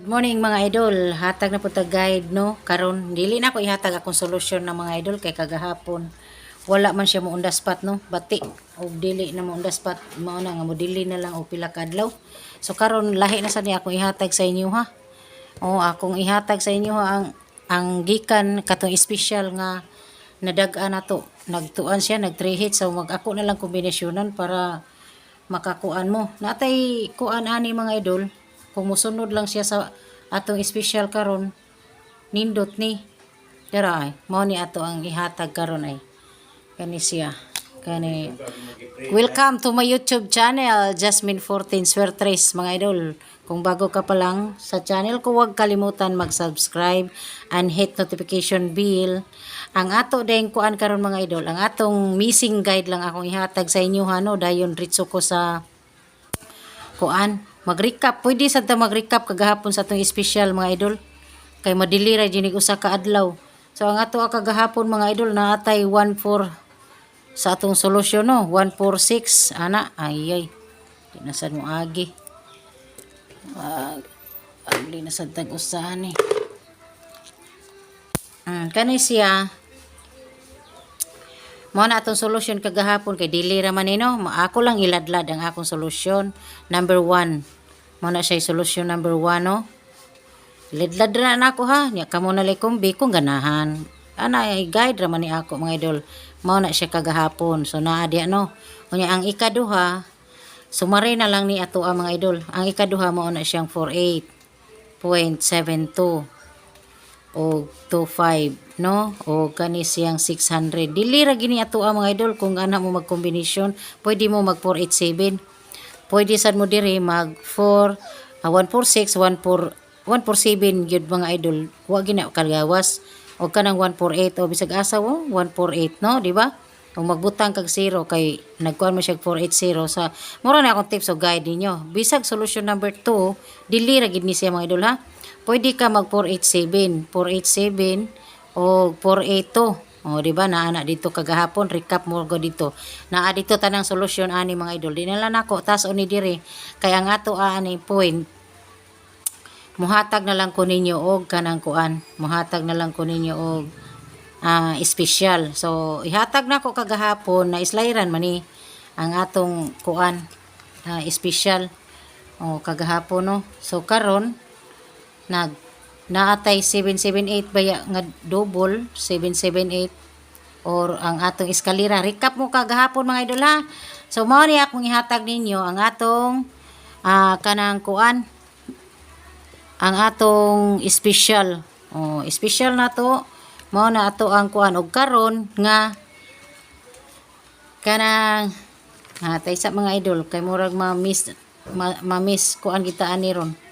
Good morning mga idol. Hatag na po tag guide no. Karon dili na ko ihatag akong solusyon ng mga idol kay kagahapon. Wala man siya mo on the spot no. Bati og dili na mo on the spot mao na nga mo dili na lang og pila ka adlaw. So karon lahi na sa ni akong ihatag sa inyo ha. O akong ihatag sa inyo ha ang ang gikan katong special nga nadag-an nato. Nagtuan siya, nag 3 hits so mag ako na lang kombinasyonan para makakuan mo. Natay kuan ani mga idol, kung musunod lang siya sa atong special karon nindot ni. Dara ay mao ni ato ang ihatag karon ay. Kani siya. Kani welcome to my youtube channel Jasmine 14 Swertres mga idol. Kung bago ka pa lang sa channel ko huwag kalimutan mag-subscribe and hit notification bell. Ang ato ding kuan karon mga idol ang atong missing guide lang akong ihatag sa inyo hano dayon ritso ko sa kuan mag-recap. Pwede sa ta mag-recap kagahapon sa atong special mga idol? Kay madili ra jinig usa ka adlaw. So ang ato kagahapon mga idol naatay 14 sa atong solusyon no? 146 ana ay ay. Sad mo agi. Wag. Agli na sad tag usahan ni mm, kani siya mo na atong solusyon kagahapon kay dili ra man ni, no Ma- ako lang iladlad ang akong solusyon number one mo na siya solusyon number one no Lidlad na na ako ha. Nya kamo na kumbi kung ganahan. Ana guide ra man ni ako mga idol. Mao na siya kagahapon. So naa di ano. Unya ang ikaduha sumari na lang ni ato ang mga idol. Ang ikaduha mao na siyang 48.72 o 25 no? O kani siyang 600 dili ra gini ato ang mga idol kung ana mo magkombinasyon pwede mo mag 487 pwede sad mo diri mag 4 ah, 146 14 147 gyud mga idol. Wa gina kagawas o kanang 148 o bisag asa wo 148 no? Di ba? Kung magbutang kag zero kay nagkuhan mo siya 480 sa mura na akong tips o guide ninyo. Bisag solution number 2 dili ra gid ni siya mga idol ha? Pwede ka mag 487 487 o 482 o, di ba? Naa na dito kagahapon, recap mo ko dito. Naa dito tanang solusyon ani mga idol. Di na lang ako, tas o ni dire. Kaya nga to ani point, muhatag na lang ko ninyo og kanang kuan. Muhatag na lang ko ninyo og ah special. So, ihatag na ko kagahapon na islayran man ni ang atong kuan ah, special. O, kagahapon no. So, karon nag naatay 778 baya nga double 778 or ang atong eskalera. Recap mo kagahapon mga idol ha? So mao ni akong ihatag ninyo ang atong ah, kanang kuan. Ang atong special. Oh special na to. Mao na ato ang kuan. Og karon nga kanang hatay sa mga idol. Kay murag ma-miss ma- ma-miss kuan kita ani ron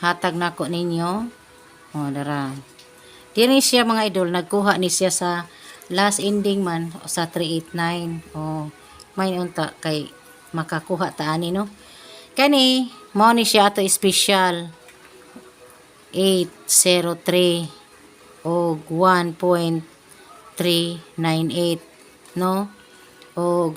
hatag nako ninyo. O dara. Diri siya mga idol nagkuha ni siya sa last ending man sa 389 o may unta kay makakuha ta ani no? Kani mao ni siya ato special. 803 o 1.398 no? O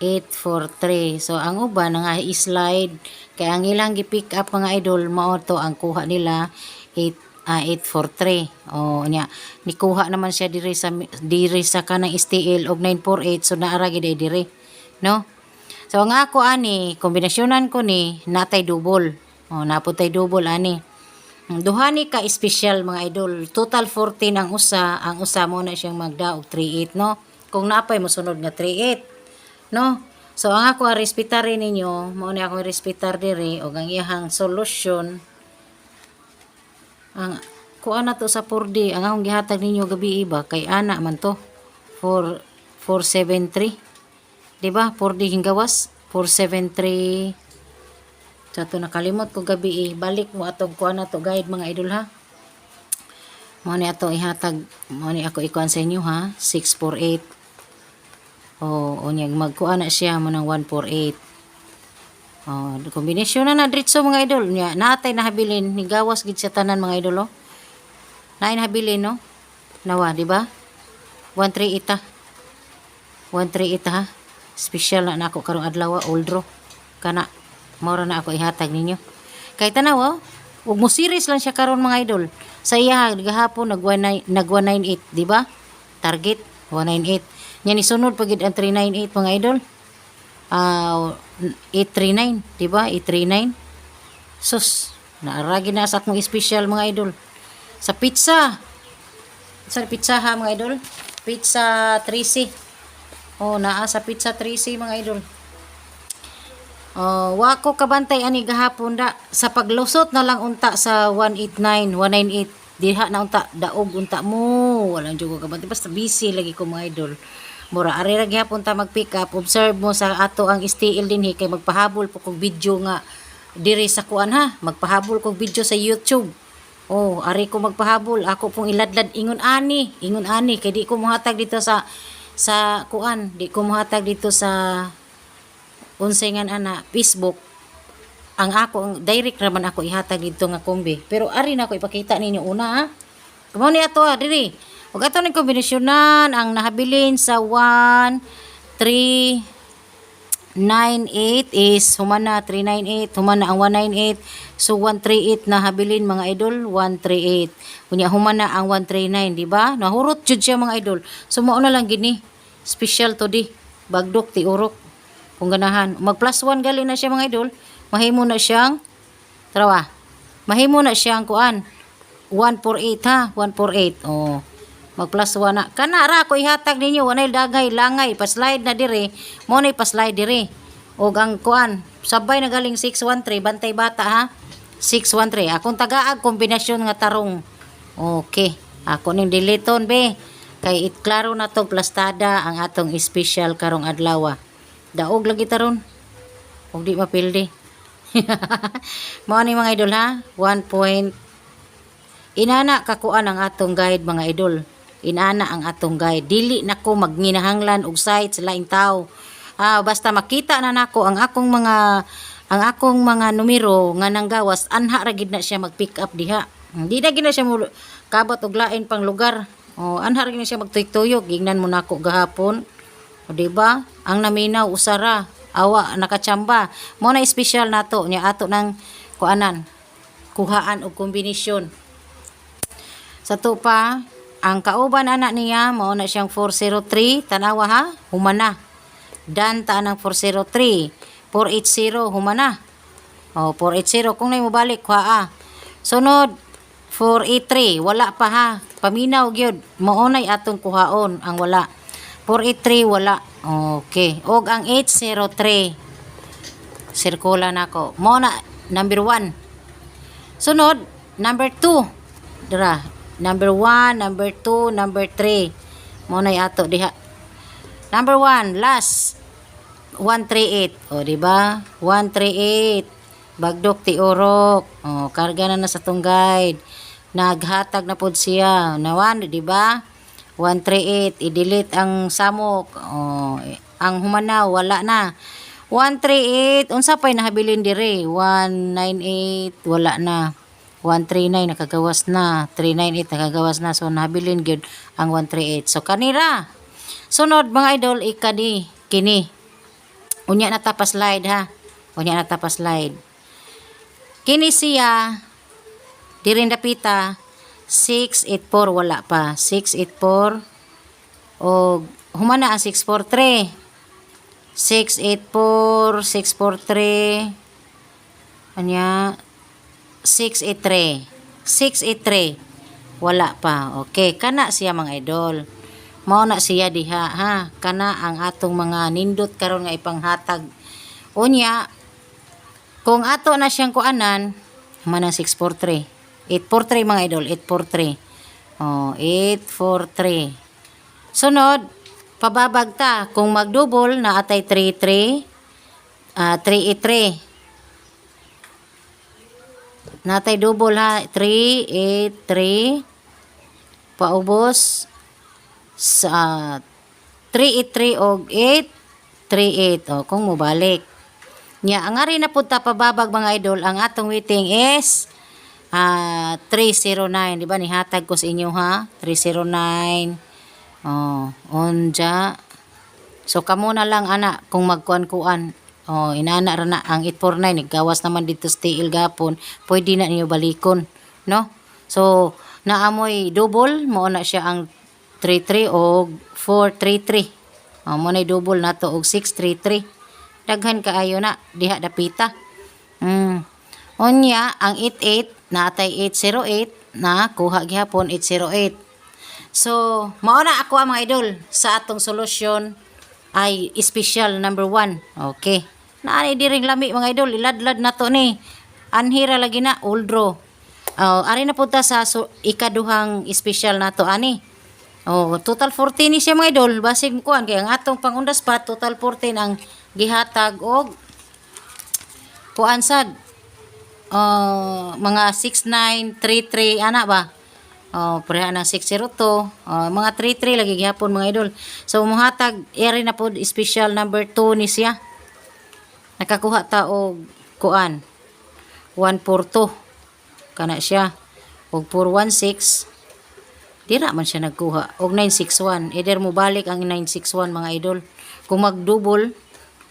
6.843 so ang uban nga i-slide kaya ang ilang gi-pick up mga idol mao to ang kuha nila 8 ah, 843 o nya nikuha naman siya diri sa diri sa kanang STL og 948 so naara gid diri no? So ang ako ani kombinasyonan ko ni natay double. O naputay double ani. Duha ni ka special mga idol. Total 14 ang usa. Ang usa mo na siyang magda og 38 no? Kung napay mosunod nga 38 no? So ang ako respetar ninyo mao ni ako respetar diri og ang iyahang solusyon ang kuan na to sa 4D ang akong gihatag ninyo gabi iba kay ana man to 4 473 di ba? 4D hinggawas 473 sa to nakalimot ko gabi eh. balik mo atong kuan na to guide mga idol ha? Mo ni ato ihatag mo ni ako ikuan sa inyo ha? 648 o o nyag magkuan na siya mo ng 148 Oh, kombinasyon na na dritso mga idol. Nya natay nahabilin ni gawas gid sa tanan mga idol oh. Naay nahabilin no. Nawa, di ba? 13 ita. 13 ita ha. Special na nako karong adlaw old draw. Kana Maura na ako ihatag ninyo. Kay tanaw oh, ug mo series lang siya karon mga idol. Sa iya gahapon nag nag 198, di ba? Target 198. Nya ni sunod pagid ang 398 mga idol. Ah 839, di ba? 839. Sus, naaragi na sa akong special mga idol. Sa pizza. Sa pizza ha mga idol. Pizza 3C. Oh, naa sa pizza 3C mga idol. Oh, wako kabantay ani gahapon da sa paglusot na lang unta sa 189, 198 diha na unta daog unta mo walang jugo kabantay basta busy lagi ko mga idol mura ari ra gihapon ta mag pick up. Observe mo sa ato ang STL dinhi kay magpahabol po kog video nga diri sa kuan ha? Magpahabol kog video sa YouTube. Oh ari ko magpahabol. Ako pong iladlad ingon ani ingon ani. Kay di ko mohatag dito sa sa kuan. Di ko mohatag dito sa unsay nga ana Facebook. Ang ako ang direct raman ako ihatag dito nga kombi. Pero ari na ako ipakita ninyo una ha? Kumaw ni ato ha diri ug ato ni kombinasyonan ang nahabilin sa 1 3 98 is humana 398 humana ang 198 so 138 na habilin mga idol 138 kunya humana ang 139 di ba? Nahurot jud siya mga idol. So mao na lang gini. Special to di. Bagdok ti urok. Kung ganahan. Mag plus 1 gali na siya mga idol. Mahimo na siyang trawa. Mahimo na siyang kuan 148 ha? 148 oh mag plus 1 na. Kana ra ko ihatag ninyo wanay dagay langay pa slide na dire mo na pa slide dire og ang kuan sabay na galing 613 bantay bata ha? 613 akong tagaag kombinasyon nga tarong. Okay. Ako ning diliton be. Kay it klaro na to plastada ang atong special karong adlaw daog lagi taron. Og di mapildi. Mao ni mga idol ha? 1 point. Inana kakuan ang atong guide mga idol. Inana ang atong guide. Dili nako magninahanglan og site sa laing tao. Ah, basta makita na nako ang akong mga ang akong mga numero nga nanggawas anha ra gid na siya mag-pick up diha. Hindi na gid na siya mo kabot og lain pang lugar. Oh, anha ra gid na siya magtuyok-tuyok. Gingnan mo nako gahapon. O di ba? Ang naminaw usara awa nakachamba. Mo na special nato nya ato ng kuanan kuhaan og kombinasyon. Sa tupa, ang kauban anak niya, mao na siyang 403, tanawa ha, humana. Dan ta ng 403, 480, humana. O, 480, kung na mo balik, ha Sunod, 483, wala pa ha. Paminaw gyud, maunay atong kuhaon ang wala. 483, wala. Okay. Og ang 803, sirkula na ko. Mo na, number 1. Sunod, number 2. Dara, number 1, number 2, number 3. Mo na ato diha. Number 1, last 138. O di ba? 138. Bagdok ti urok. O karga na na sa tong guide. Naghatag na pod siya. Nawan, di ba? 138. I-delete ang samok. O, ang humanaw, wala na. 138. Unsa pa'y nahabilin dire? 198. Wala na. 139 nakagawas na. 398 nakagawas na. So nabilin gyud ang 138 so kanira sunod mga idol ikani kini. Unya na ta pa slide ha? Unya na ta pa slide kini siya dirin dapita 684 wala pa. 684 o humana ang 643 684 643 anya 683. 683. Wala pa. Okay. Kana siya mga idol. Mao na siya diha ha. Kana ang atong mga nindot karon nga ipanghatag. Unya, kung ato na siyang kuanan, manang 643. 843 mga idol. 843. Oh, 843. Sunod, pababag ta. Kung magdouble na atay 33, ah 383. Natay double ha. 3, 8, 3. Paubos. Sa 3, 8, 3 o 8, 3, 8. O, kung mubalik. Nya, ang ari na punta pababag mga idol, ang atong waiting is uh, 309. Di ba? Nihatag ko sa inyo ha. 309. Oh, onja. So, kamo na lang, anak, kung magkuan-kuan. Oh, inana ra na ang 849 naggawas naman dito sa tiil gapon. Pwede na niyo balikon, no? So, naamoy double mo na siya ang 33 o 433. Oh, mo na double na to og 633. Daghan kaayo na diha dapita. Mm. Unya ang 88 natay 808 na kuha gihapon 808. So, mao na ako ang mga idol sa atong solusyon ay special number one. Okay. Naani di ring lami mga idol, iladlad na to ni. Anhira lagi na uldro. Oh, ari na punta sa so, ikaduhang special na to ani. Oh, total 14 ni siya mga idol. Basig kuan kay ang atong pangundas pa total 14 ang gihatag og kuan sad uh, mga 6933 ana ba Oh, pareha ng 602. Oh, mga 33 lagi gihapon mga idol. So muhatag eri na pod special number 2 ni siya. Nakakuha ta og kuan 142 kana siya og 416 Dira man siya nagkuha og 961. Either mo balik ang 961 mga idol. Kung mag-double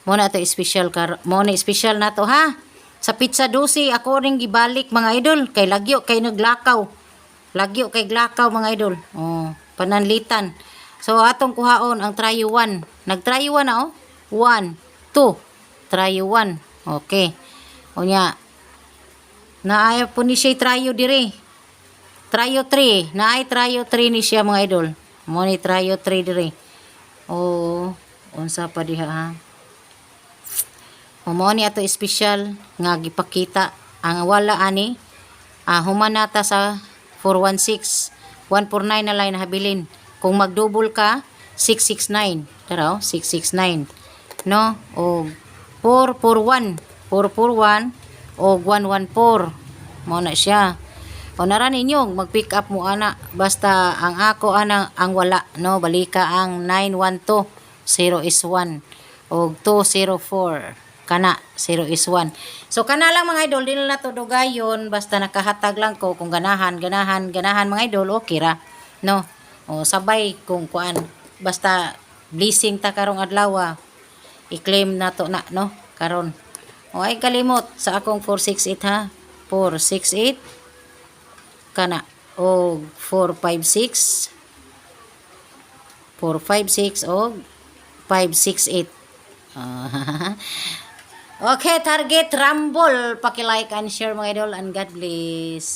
mo na to special kar mo na special na to ha. Sa pizza dosi ako ring gibalik mga idol kay lagyo kay naglakaw. Lagyo kay glakaw mga idol. Oh, pananlitan. So atong kuhaon ang trio 1. Nag-trio 1 na oh. 1, 2, trio 1. Okay. Unya. Naaya po ni siya trio dire. Trio 3. Naay trio 3 ni siya mga idol. Mo ni trio 3 dire. Oh, unsa pa diha ha. Mo ni ato special nga gipakita ang wala ani ah humanata sa 416 149 na line habilin kung magdouble ka 669 tara oh, 669 no o 441 441 o 114 mo na siya. O nara ninyo mag-pick up mo ana. Basta ang ako ana ang wala no? Balika ang 912 0 is 1 o 204 kana 0 is 1 so kana lang mga idol dili na to dugayon. Basta nakahatag lang ko kung ganahan ganahan ganahan mga idol okay ra no? O sabay kung kuan. Basta blessing ta karong adlaw ah. I-claim na to na no? Karon. O ay kalimot sa akong 468 ha? 468 kana. O 456 456 o 568 Ah, okay, target rumble. Paki-like and share mga idol and God bless.